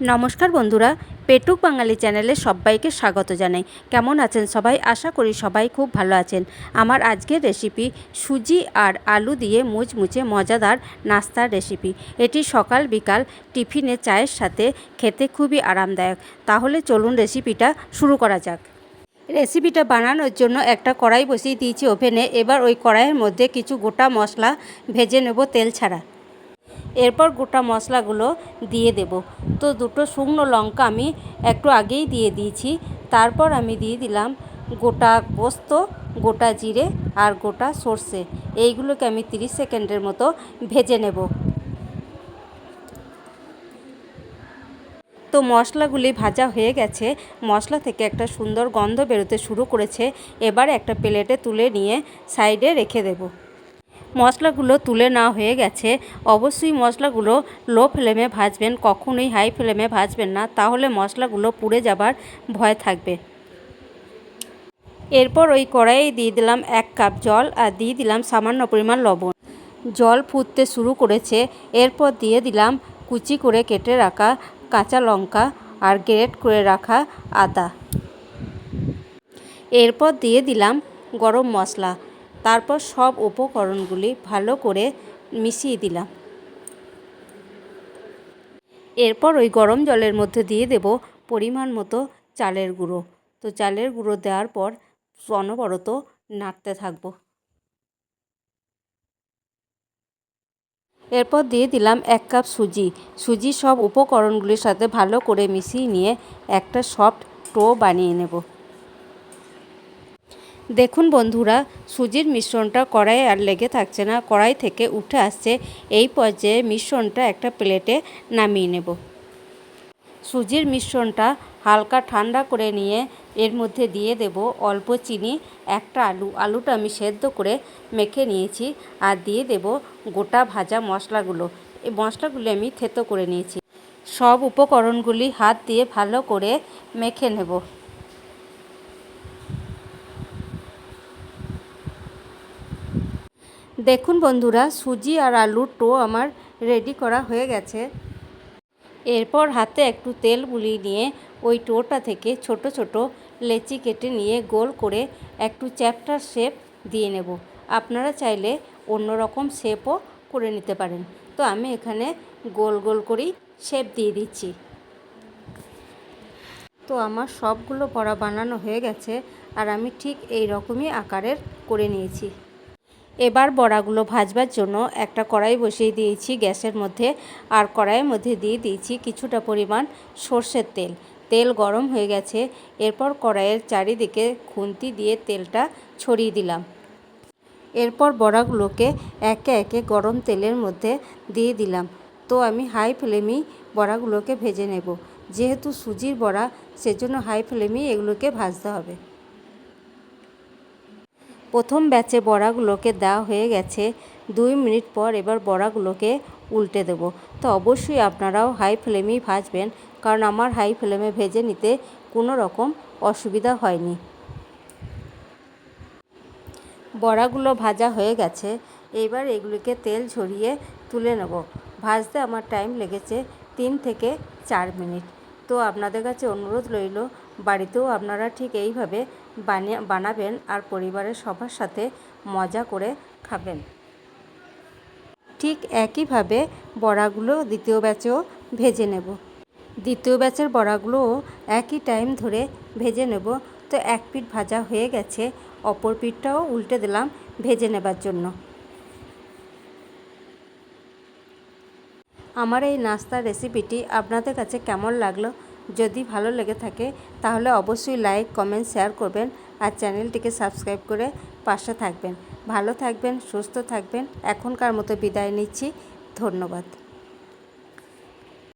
নমস্কার বন্ধুরা, পেটুক বাঙালি চ্যানেলে সবাইকে স্বাগত জানাই। কেমন আছেন সবাই? আশা করি সবাই খুব ভালো আছেন। আমার আজকের রেসিপি সুজি আর আলু দিয়ে মুচমুচে মজাদার নাস্তার রেসিপি এটি সকাল বিকাল টিফিনে চায়ের সাথে খেতে খুবই আরামদায়ক। তাহলে চলুন রেসিপিটা শুরু করা যাক। রেসিপিটা বানানোর জন্য একটা কড়াই বসিয়ে দিয়েছি ওভেনে। এবার ওই কড়াইয়ের মধ্যে কিছু গোটা মশলা ভেজে নেব তেল ছাড়া। এরপর গোটা মশলাগুলো দিয়ে দেব। তো দুটো শুকনো লঙ্কা আমি একটু আগেই দিয়ে দিয়েছি। তারপর আমি দিয়ে দিলাম গোটা পোস্ত, গোটা জিরে আর গোটা সর্ষে। এইগুলোকে আমি 30 সেকেন্ডের মতো ভেজে নেব। তো মশলাগুলি ভাজা হয়ে গেছে। মশলা থেকে একটা সুন্দর গন্ধ বেরোতে শুরু করেছে। এবার একটা প্লেটে তুলে নিয়ে সাইডে রেখে দেবো। মশলাগুলো তুলে নেওয়া হয়ে গেছে। অবশ্যই মশলাগুলো লো ফ্লেমে ভাজবেন, কখনোই হাই ফ্লেমে ভাজবেন না। তাহলে মশলাগুলো পুড়ে যাবার ভয় থাকবে। এরপর ওই কড়াইয়ে দিয়ে দিলাম এক কাপ জল আর দিয়ে দিলাম সামান্য পরিমাণ লবণ। জল ফুটতে শুরু করেছে। এরপর দিয়ে দিলাম কুচি করে কেটে রাখা কাঁচা লঙ্কা আর গ্রেট করে রাখা আদা। এরপর দিয়ে দিলাম গরম মশলা। তারপর সব উপকরণগুলি ভালো করে মিশিয়ে দিলাম। এরপর ওই গরম জলের মধ্যে দিয়ে দেব পরিমাণ মতো চালের গুঁড়ো। তো চালের গুঁড়ো দেওয়ার পর অনবরত নাড়তে থাকব। এরপর দিয়ে দিলাম এক কাপ সুজি। সুজি সব উপকরণগুলির সাথে ভালো করে মিশিয়ে নিয়ে একটা সফট টো বানিয়ে নেব। দেখুন বন্ধুরা, সুজির মিশ্রণটা কড়াই আর লেগে থাকছে না। কড়াই থেকে উঠে আসছে। এই পর্যায়ে মিশ্রণটা একটা প্লেটে নামিয়ে নেব। সুজির মিশ্রণটা হালকা ঠান্ডা করে নিয়ে এর মধ্যে দিয়ে দেব অল্প চিনি। একটা আলু, আলুটা আমি সেদ্ধ করে মেখে নিয়েছি আর দিয়ে দেব গোটা ভাজা মশলাগুলো। এই মশলাগুলি আমি থেতো করে নিয়েছি। সব উপকরণগুলি হাত দিয়ে ভালো করে মেখে নেব। দেখুন বন্ধুরা, সুজি আর আলুর টো আমার রেডি করা হয়ে গেছে। এরপর হাতে একটু তেল বুলিয়ে নিয়ে ওই টোটা থেকে ছোট ছোট লেচি কেটে নিয়ে গোল করে একটু চ্যাপটার শেপ দিয়ে নেব। আপনারা চাইলে অন্য রকম শেপও করে নিতে পারেন। তো আমি এখানে গোল গোল করেই শেপ দিয়ে দিচ্ছি। তো আমার সবগুলো বড়া বানানো হয়ে গেছে আর আমি ঠিক এই রকমই আকারের করে নিয়েছি। এবার বড়াগুলো ভাজবার জন্য একটা কড়াই বসিয়ে দিয়েছি গ্যাসের মধ্যে আর কড়াইয়ের মধ্যে দিয়ে দিয়েছি কিছুটা পরিমাণ সর্ষের তেল। তেল গরম হয়ে গেছে। এরপর কড়াইয়ের চারিদিকে খুন্তি দিয়ে তেলটা ছড়িয়ে দিলাম। এরপর বড়াগুলোকে একে একে গরম তেলের মধ্যে দিয়ে দিলাম। তো আমি হাই ফ্লেমেই বড়াগুলোকে ভেজে নেব। যেহেতু সুজির বড়া, সেজন্য হাই ফ্লেমেই এগুলোকে ভাজতে হবে। প্রথম ব্যাচে বড়াগুলোকে দেওয়া হয়ে গেছে। দুই মিনিট পর এবার বড়াগুলোকে উল্টে দেব। তো অবশ্যই আপনারাও হাই ফ্লেমেই ভাজবেন, কারণ আমার হাই ফ্লেমে ভেজে নিতে কোনো রকম অসুবিধা হয়নি। বড়াগুলো ভাজা হয়ে গেছে। এবার এগুলিকে তেল ঝরিয়ে তুলে নেব। ভাজতে আমার টাইম লেগেছে তিন থেকে চার মিনিট। তো আপনাদের কাছে অনুরোধ রইল, বাড়িতেও আপনারা ঠিক এইভাবে বানিয়ে, বানাবেন আর পরিবারের সবার সাথে মজা করে খাবেন। ঠিক একইভাবে বড়াগুলো দ্বিতীয় ব্যাচেও ভেজে নেব। দ্বিতীয় ব্যাচের বড়াগুলোও একই টাইম ধরে ভেজে নেব। তো এক পিঠ ভাজা হয়ে গেছে, অপর পিঠটাও উল্টে দিলাম ভেজে নেবার জন্য। আমার এই নাস্তার রেসিপিটি আপনাদের কাছে কেমন লাগল? যদি ভালো লেগে থাকে, তাহলে অবশ্যই লাইক, কমেন্ট, শেয়ার করবেন আর চ্যানেলটিকে সাবস্ক্রাইব করে পাশে থাকবেন। ভালো থাকবেন, সুস্থ থাকবেন। এখনকার মতো বিদায় নিচ্ছি। ধন্যবাদ।